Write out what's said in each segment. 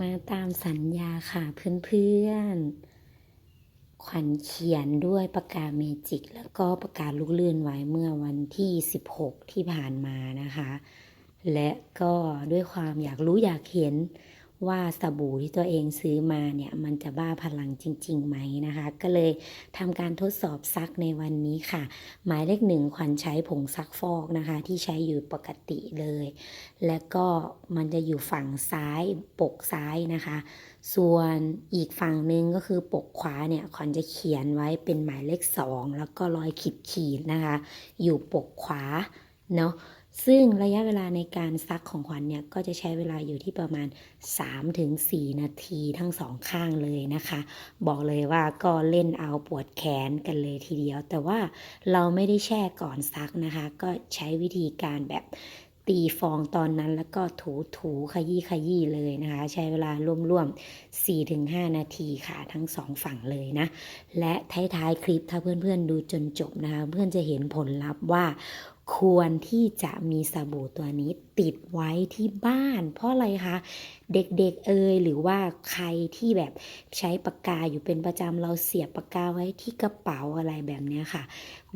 มาตามสัญญาค่ะเพื่อนๆ ขวัญเขียนด้วยปากกาเมจิก แล้วก็ปากกาลูกเลื่อนไว้เมื่อวันที่ 16 ที่ผ่านมานะคะ และก็ด้วยความอยากรู้อยากเห็น ว่าสบู่ที่ตัวเองซื้อมาเนี่ยมันจะบ้าพลังจริงๆไหมนะคะ ก็เลยทำการทดสอบซักในวันนี้ค่ะ หมายเลขหนึ่งขวัญใช้ผงซักฟอกนะคะ ที่ใช้อยู่ปกติเลย และก็มันจะอยู่ฝั่งซ้ายปกซ้ายนะคะ ส่วนอีกฝั่งหนึ่งก็คือปกขวาเนี่ยขวัญจะเขียนไว้เป็นหมายเลขสองแล้วก็รอยขีดขีดนะคะ อยู่ปกขวาเนาะ ซึ่งระยะเวลาในการซักของขวัญเนี่ยก็จะใช้เวลาอยู่ที่ประมาณ 3-4 นาทีทั้งสองข้างเลยนะคะ บอกเลยว่าก็เล่นเอาปวดแขนกันเลยทีเดียว แต่ว่าเราไม่ได้แช่ก่อนซักนะคะ ก็ใช้วิธีการแบบตีฟองตอนนั้นแล้วก็ถูถูขยี้ขยี้เลยนะคะ ใช้เวลาร่วมๆ 4-5 นาทีค่ะทั้งสองฝั่งเลยนะ และท้ายๆ คลิปถ้าเพื่อนๆดูจนจบนะคะ เพื่อนจะเห็นผลลัพธ์ว่า ควรที่จะมีสบู่ตัวนี้ติดไว้ที่บ้าน เพราะอะไรคะ เด็กๆเอยหรือว่าใครที่แบบใช้ปากกาอยู่เป็นประจำเราเสียบปากกาไว้ที่กระเป๋าอะไรแบบนี้ค่ะ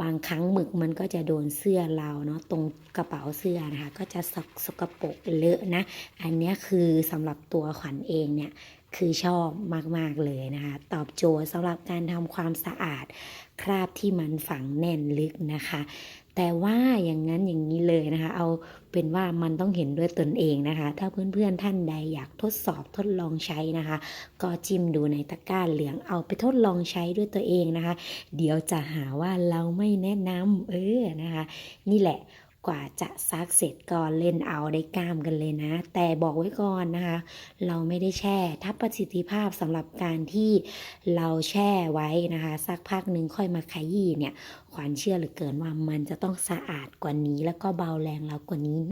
บางครั้งหมึกมันก็จะโดนเสื้อเราเนาะตรงกระเป๋าเสื้อนะคะ ก็จะสกสกปรกเลอะนะ อันนี้คือสำหรับตัวขวัญเองเนี่ยคือชอบมาก ๆ เลยนะคะ ตอบโจทย์สำหรับการทำความสะอาด คราบที่มันฝังแน่นลึกนะคะ แต่ว่าอย่างนั้นอย่างนี้เลยนะคะ เอาเป็นว่ามันต้องเห็นด้วยตนเองนะคะ ถ้าเพื่อนๆท่านใดอยากทดสอบทดลองใช้นะคะ ก็จิ้มดูในตะกร้าเหลืองเอาไปทดลองใช้ด้วยตัวเองนะคะ เดี๋ยวจะหาว่าเราไม่แนะนำเออนะคะ นี่แหละ กว่าจะซักเสร็จก่อนเล่นเอาได้กล้ามกันเลยนะ แต่บอกไว้ก่อนนะคะ เราไม่ได้แช่ถ้าประสิทธิภาพสำหรับการที่เราแช่ไว้นะคะ สักพักหนึ่งค่อยมาขยี้เนี่ยขวัญเชื่อเหลือเกินว่ามันจะต้องสะอาดกว่านี้ แล้วก็เบาแรงเรากว่านี้